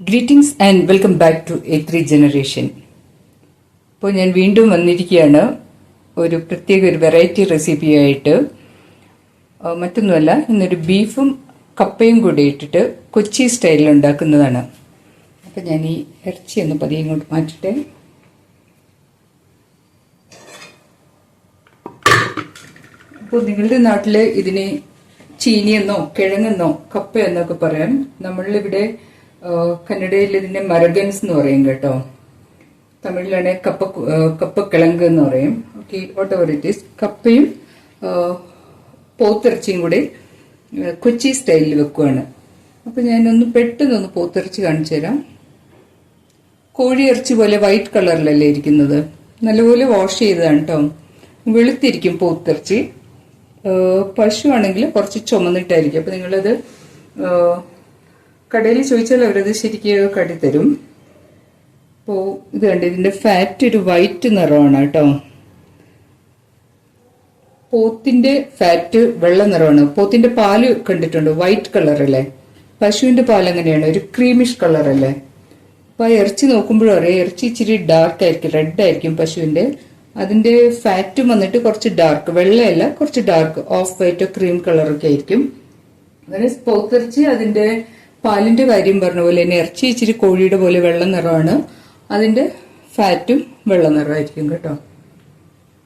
Greetings and welcome back to a three generation ഇപ്പോൾ ഞാൻ വീണ്ടും വന്നിരിക്കുകയാണ്. ഒരു പ്രത്യേക ഒരു വെറൈറ്റി റെസിപ്പിയായിട്ട് മറ്റൊന്നുമല്ല ഇന്നൊരു ബീഫും കപ്പയും കൂടി ഇട്ടിട്ട് കൊച്ചി സ്റ്റൈലിൽ ഉണ്ടാക്കുന്നതാണ്. അപ്പം ഞാൻ ഈ ഇറച്ചി ഒന്ന് പതിയെ ഇങ്ങോട്ട് മാറ്റട്ടെ. അപ്പോൾ നിങ്ങളുടെ നാട്ടിൽ ഇതിനെ ചീനിയെന്നോ കിഴങ്ങെന്നോ കപ്പയെന്നൊക്കെ പറയാം നമ്മളിവിടെ ആ, കന്നഡയിൽ ഇതിനെ മരഗൻസ് എന്ന് പറയും കേട്ടോ. തമിഴിലാണെങ്കിൽ കപ്പ കപ്പക്കിളങ്ക് എന്ന് പറയും. Okay whatever it is കപ്പയും പോത്തിറച്ചിയും കൂടി കൊച്ചി സ്റ്റൈലിൽ വെക്കുകയാണ് അപ്പോൾ ഞാനൊന്ന് പെട്ടെന്നൊന്ന് പോത്തിറച്ചി കാണിച്ചു തരാം. കോഴി കോഴിയിറച്ചി പോലെ വൈറ്റ് കളറിലല്ലേ ഇരിക്കുന്നത്? നല്ലപോലെ വാഷ് ചെയ്തതാണ് കേട്ടോ വെളുത്തിരിക്കും പോത്തിറച്ചി. പശു ആണെങ്കിൽ കുറച്ച് ചുമന്നിട്ടായിരിക്കും. അപ്പം നിങ്ങളത് കടയിൽ ചോദിച്ചാൽ അവരത് ശരിക്ക് കടിത്തരും. അപ്പോൾ ഇത് കണ്ട് ഇതിന്റെ ഫാറ്റ് ഒരു വൈറ്റ് നിറമാണ് കേട്ടോ. പോത്തിന്റെ ഫാറ്റ് വെള്ള നിറമാണ്. പോത്തിന്റെ പാൽ കണ്ടിട്ടുണ്ട് വൈറ്റ് കളർ അല്ലേ? പശുവിന്റെ പാൽ എങ്ങനെയാണ് ഒരു ക്രീമിഷ് കളർ അല്ലേ? അപ്പൊ ആ ഇറച്ചി നോക്കുമ്പോഴും അറിയാം ഇറച്ചി ഇച്ചിരി ഡാർക്ക് ആയിരിക്കും റെഡ് ആയിരിക്കും പശുവിന്റെ. അതിന്റെ ഫാറ്റും വന്നിട്ട് കുറച്ച് ഡാർക്ക് വെള്ളയല്ല കുറച്ച് ഡാർക്ക് ഓഫ് വൈറ്റോ ക്രീം കളറൊക്കെ ആയിരിക്കും. അങ്ങനെ പോത്തിറച്ചി അതിന്റെ പാലിന്റെ കാര്യം പറഞ്ഞ പോലെ തന്നെ ഇറച്ചി ഇച്ചിരി കോഴിയുടെ പോലെ വെള്ള നിറമാണ് അതിന്റെ ഫാറ്റും വെള്ള നിറമായിരിക്കും കേട്ടോ.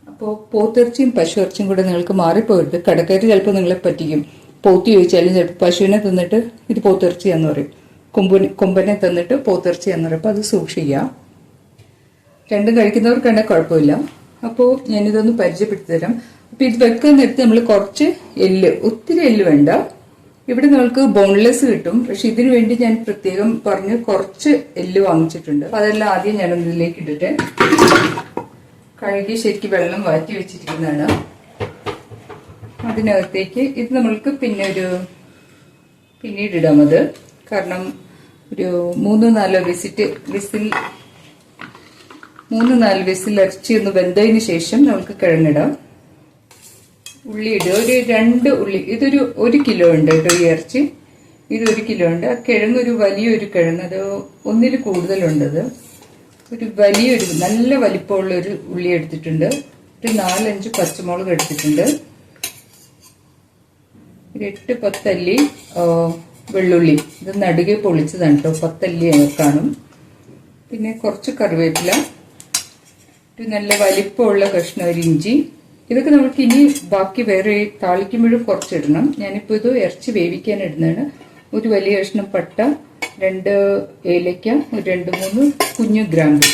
അപ്പോൾ പോത്തിറച്ചിയും പശു ഇറച്ചിയും കൂടെ നിങ്ങൾക്ക് മാറിപ്പോയിട്ട് കടക്കാർ ചിലപ്പോൾ നിങ്ങളെ പറ്റിക്കും. പോത്തി ചോദിച്ചാലും ചിലപ്പോൾ പശുവിനെ തന്നിട്ട് ഇത് പോത്തിറച്ചിയാന്ന് പറയും. കൊമ്പിനെ കൊമ്പനെ തന്നിട്ട് പോത്തിറച്ചിയാന്ന് പറയും. അപ്പോൾ അത് സൂക്ഷിക്കുക രണ്ടും കഴിക്കുന്നവർക്കാണെങ്കിൽ കുഴപ്പമില്ല. അപ്പോൾ ഞാനിതൊന്ന് പരിചയപ്പെടുത്തി തരാം. അപ്പോൾ ഇത് വെക്കാൻ നേരത്ത് നമ്മൾ കുറച്ച് എല്ല് ഒത്തിരി എല്ല് വേണ്ട. ഇവിടെ നമുക്ക് ബോൺലെസ് കിട്ടും. പക്ഷെ ഇതിനു വേണ്ടി ഞാൻ പ്രത്യേകം പറഞ്ഞ് കുറച്ച് എല്ല് വാങ്ങിച്ചിട്ടുണ്ട്. അപ്പൊ അതെല്ലാം ആദ്യം ഞാൻ ഇതിലേക്ക് ഇട്ടിട്ട് കഴുകി ശരിക്കും വെള്ളം വാറ്റി വെച്ചിരിക്കുന്നതാണ്. അതിനകത്തേക്ക് ഇത് നമ്മൾക്ക് പിന്നെ ഒരു പിന്നീട് ഇടാം അത്. കാരണം ഒരു മൂന്ന് നാലോ വിസിറ്റ് വിസിൽ മൂന്ന് നാല് വിസിൽ ഇറച്ചി ഒന്ന് വെന്തതിന് ശേഷം നമുക്ക് കിഴങ്ങിടാം. ഉള്ളി ഇടുക. ഒരു രണ്ട് ഉള്ളി. ഇതൊരു ഒരു കിലോ ഉണ്ട് കേട്ടോ ഈ ഇറച്ചി. ഇത് ഒരു കിലോ ഉണ്ട്. ആ കിഴങ്ങ് ഒരു വലിയൊരു കിഴങ്ങ്. അത് ഒന്നിൽ കൂടുതലുണ്ടത്. ഒരു വലിയൊരു നല്ല വലിപ്പമുള്ള ഒരു ഉള്ളി എടുത്തിട്ടുണ്ട്. ഒരു നാലഞ്ച് പച്ചമുളക് എടുത്തിട്ടുണ്ട്. എട്ട് പത്തല്ലി വെള്ളുള്ളി. ഇത് നടുകെ പൊളിച്ചതാണ് കേട്ടോ. പത്തല്ലി കാണും പിന്നെ കുറച്ച് കറിവേപ്പില. ഒരു നല്ല വലിപ്പമുള്ള കഷ്ണം ഒരു ഇഞ്ചി. ഇതൊക്കെ നമുക്ക് ഇനി ബാക്കി വേറെ താളിക്കുമ്പോഴും കുറച്ചിടണം. ഞാനിപ്പോൾ ഇത് ഇറച്ചി വേവിക്കാൻ ഇടുന്നതാണ്. ഒരു വലിയ കഷ്ണം പട്ട രണ്ട് ഏലയ്ക്ക ഒരു രണ്ട് മൂന്ന് കുഞ്ഞു ഗ്രാമ്പു.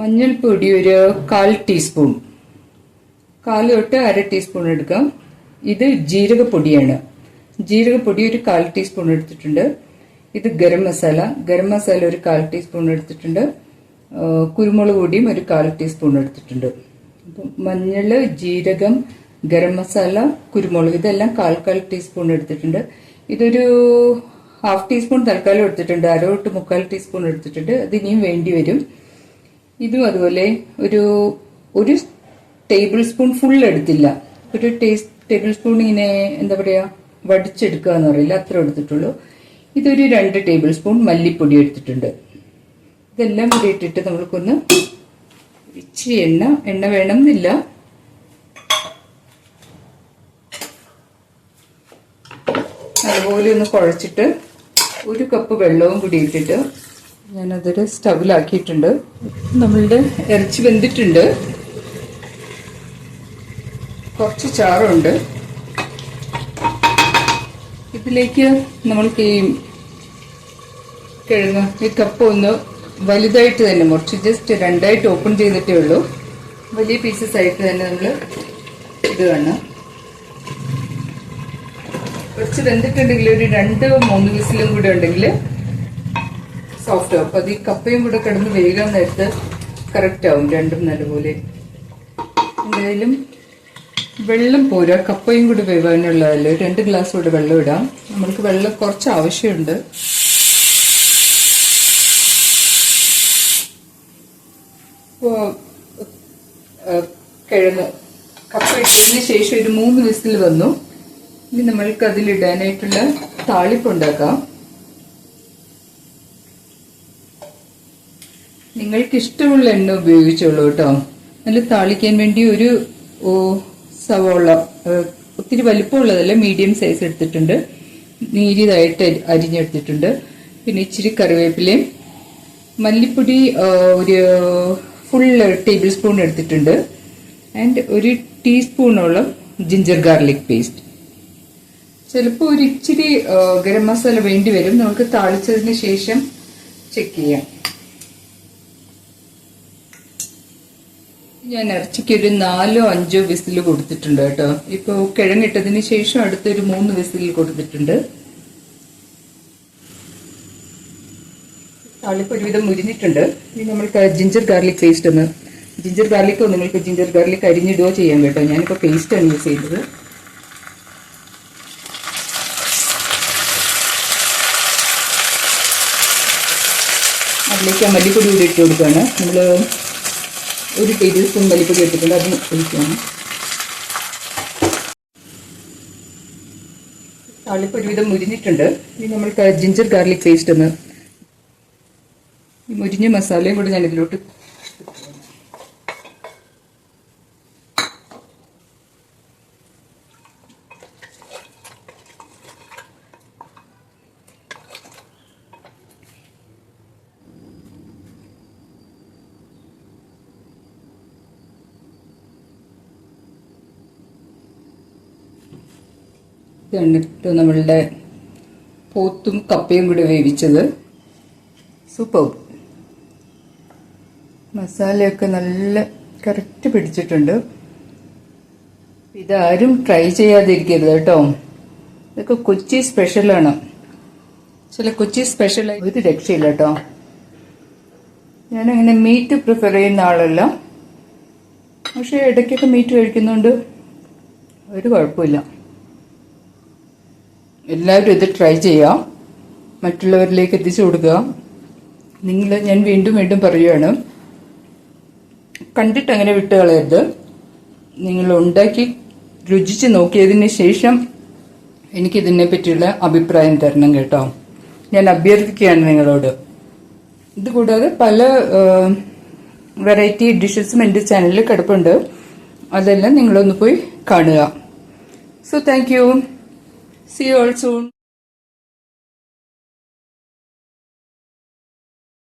മഞ്ഞൾപ്പൊടി ഒരു കാൽ ടീസ്പൂൺ. കാൽ തൊട്ട് അര ടീസ്പൂൺ എടുക്കാം. ഇത് ജീരകപ്പൊടിയാണ്. ജീരകപ്പൊടി ഒരു കാൽ ടീസ്പൂൺ എടുത്തിട്ടുണ്ട്. ഇത് ഗരം മസാല. ഗരം മസാല ഒരു കാൽ ടീസ്പൂൺ എടുത്തിട്ടുണ്ട്. കുരുമുളക് പൊടിയും ഒരു കാൽ ടീസ്പൂൺ എടുത്തിട്ടുണ്ട്. മഞ്ഞൾ ജീരകം ഗരം മസാല കുരുമുളക് ഇതെല്ലാം കാൽ കാൽ ടീസ്പൂൺ എടുത്തിട്ടുണ്ട്. ഇതൊരു ഹാഫ് ടീസ്പൂൺ തൽക്കാലം എടുത്തിട്ടുണ്ട്. അര തൊട്ട് മുക്കാൽ ടീസ്പൂൺ എടുത്തിട്ടുണ്ട്. അത് ഇനിയും വേണ്ടി വരും. ഇതും അതുപോലെ ഒരു ഒരു ടേബിൾ സ്പൂൺ ഫുൾ എടുത്തില്ല. ഒരു ടേസ്റ്റ് ടേബിൾ സ്പൂൺ ഇങ്ങനെ എന്താ പറയുക വടിച്ചെടുക്കുക എന്ന് പറയില്ല. അത്ര എടുത്തിട്ടുള്ളൂ. ഇതൊരു രണ്ട് ടേബിൾ സ്പൂൺ മല്ലിപ്പൊടി എടുത്തിട്ടുണ്ട്. ഇതെല്ലാം കൂടി ഇട്ടിട്ട് നമ്മൾക്കൊന്ന് ഇച്ചിരി എണ്ണ എണ്ണ വേണമെന്നില്ല. അതുപോലെ ഒന്ന് കുഴച്ചിട്ട് ഒരു കപ്പ് വെള്ളവും കൂടി ഇട്ടിട്ട് ഞാനതൊരു സ്റ്റവിലാക്കിയിട്ടുണ്ട്. നമ്മളുടെ ഇറച്ചി വെന്തിട്ടുണ്ട്. കുറച്ച് ചാറുണ്ട്. ഇതിലേക്ക് നമ്മൾക്ക് ഈ കിഴങ്ങ് ഈ കപ്പ് ഒന്ന് വലുതായിട്ട് തന്നെ മുറിച്ച് ജസ്റ്റ് രണ്ടായിട്ട് ഓപ്പൺ ചെയ്തിട്ടേ ഉള്ളൂ. വലിയ പീസസ് ആയിട്ട് തന്നെ നമ്മൾ ഇത് കാണാം. കുറച്ച് വെന്തിട്ടുണ്ടെങ്കിൽ ഒരു രണ്ട് മൂന്ന് വിസിലും കൂടെ ഉണ്ടെങ്കിൽ സോഫ്റ്റ് ആവും. അപ്പൊ അത് ഈ കപ്പയും കൂടെ കിടന്ന് വേഗം നേരത്ത് കറക്റ്റ് ആവും രണ്ടും നല്ലപോലെ. എന്തായാലും വെള്ളം പോരാ. കപ്പയും കൂടി വേവാനുള്ളതല്ലേ? രണ്ട് ഗ്ലാസ് കൂടെ വെള്ളം ഇടാം. നമ്മൾക്ക് വെള്ളം കുറച്ച് ആവശ്യമുണ്ട്. കിഴങ്ങ്. കപ്പ ഇട്ടതിന് ശേഷം ഒരു മൂന്ന് വിസിൽ വന്നു. ഇനി നമ്മൾക്ക് അതിലിടാനായിട്ടുള്ള താളിപ്പ് ഉണ്ടാക്കാം. നിങ്ങൾക്ക് ഇഷ്ടമുള്ള എണ്ണ ഉപയോഗിച്ചോളൂ കേട്ടോ. നല്ല താളിക്കാൻ വേണ്ടി ഒരു സവോള ഒത്തിരി വലിപ്പമുള്ളതല്ല മീഡിയം സൈസ് എടുത്തിട്ടുണ്ട്. നീരിയതായിട്ട് അരിഞ്ഞെടുത്തിട്ടുണ്ട്. പിന്നെ ഇച്ചിരി കറിവേപ്പിലയും മല്ലിപ്പൊടി ഒരു ഫുൾ ടേബിൾ സ്പൂൺ എടുത്തിട്ടുണ്ട്. ആൻഡ് ഒരു ടീസ്പൂണോളം ജിഞ്ചർ ഗാർലിക് പേസ്റ്റ് ചിലപ്പോൾ ഒരു ഇച്ചിരി ഗരം മസാല വേണ്ടി വരും. നമുക്ക് താളിച്ചതിന് ശേഷം ചെക്ക് ചെയ്യാം. ഞാൻ ഇറച്ചിക്ക് ഒരു നാലോ അഞ്ചോ വിസിൽ കൊടുത്തിട്ടുണ്ട് കേട്ടോ. ഇപ്പോൾ കിഴങ്ങിട്ടതിന് ശേഷം അടുത്തൊരു മൂന്ന് വിസിൽ കൊടുത്തിട്ടുണ്ട്. താളിപ്പ് ഒരുവിധം മുരിഞ്ഞിട്ടുണ്ട്. ഇനി നമ്മൾക്ക് ജിഞ്ചർ ഗാർലിക് പേസ്റ്റ് ഒന്ന് ജിഞ്ചർ ഗാർലിക്കോ നിങ്ങൾക്ക് ജിഞ്ചർ ഗാർലിക് അരിഞ്ഞിടുകയോ ചെയ്യാം കേട്ടോ. ഞാനിപ്പോൾ പേസ്റ്റാണ് യൂസ് ചെയ്യുന്നത്. അതിലേക്ക് ആ മല്ലിപ്പൊടി കൂടി ഇട്ട് കൊടുക്കുകയാണ്. നമ്മൾ ഒരു ടേബിൾ സ്പൂൺ മല്ലിപ്പൊടി ഇട്ടിട്ടുണ്ട്. അത് ഒഴിക്കുകയാണ്. താളിപ്പ് ഒരുവിധം മുരിഞ്ഞിട്ടുണ്ട്. ഇനി നമ്മൾക്ക് ജിഞ്ചർ ഗാർലിക് പേസ്റ്റ് ഒന്ന് ഈ മുരിഞ്ഞ മസാലയും കൂടി ഞാൻ ഇതിലോട്ട് എന്നിട്ട് നമ്മളുടെ പോത്തും കപ്പയും കൂടി വേവിച്ചത്. സൂപ്പർ. മസാലയൊക്കെ നല്ല കറക്റ്റ് പിടിച്ചിട്ടുണ്ട്. ഇതാരും ട്രൈ ചെയ്യാതിരിക്കരുത് കേട്ടോ. ഇതൊക്കെ കൊച്ചി സ്പെഷ്യലാണ് ചില കൊച്ചി സ്പെഷ്യൽ ഒരു രക്ഷയില്ല കേട്ടോ. ഞാനങ്ങനെ മീറ്റ് പ്രിഫർ ചെയ്യുന്ന ആളല്ല. പക്ഷേ ഇടയ്ക്കൊക്കെ മീറ്റ് കഴിക്കുന്നുണ്ട്. ഒരു കുഴപ്പമില്ല. എല്ലാവരും ഇത് ട്രൈ ചെയ്യാം. മറ്റുള്ളവരിലേക്ക് എത്തിച്ചു കൊടുക്കുക നിങ്ങൾ ഞാൻ വീണ്ടും വീണ്ടും പറയുകയാണ് കണ്ടിട്ട് അങ്ങനെ വിട്ട് കളയരുത്. നിങ്ങൾ ഉണ്ടാക്കി രുചിച്ച് നോക്കിയതിന് ശേഷം എനിക്കിതിനെ പറ്റിയുള്ള അഭിപ്രായം തരണം കേട്ടോ. ഞാൻ അഭ്യർത്ഥിക്കുകയാണ് നിങ്ങളോട്. ഇതുകൂടാതെ പല വെറൈറ്റി ഡിഷസും എന്റെ ചാനലിൽ കിടപ്പുണ്ട്. അതെല്ലാം നിങ്ങളൊന്ന് പോയി കാണുക. So thank you see all soon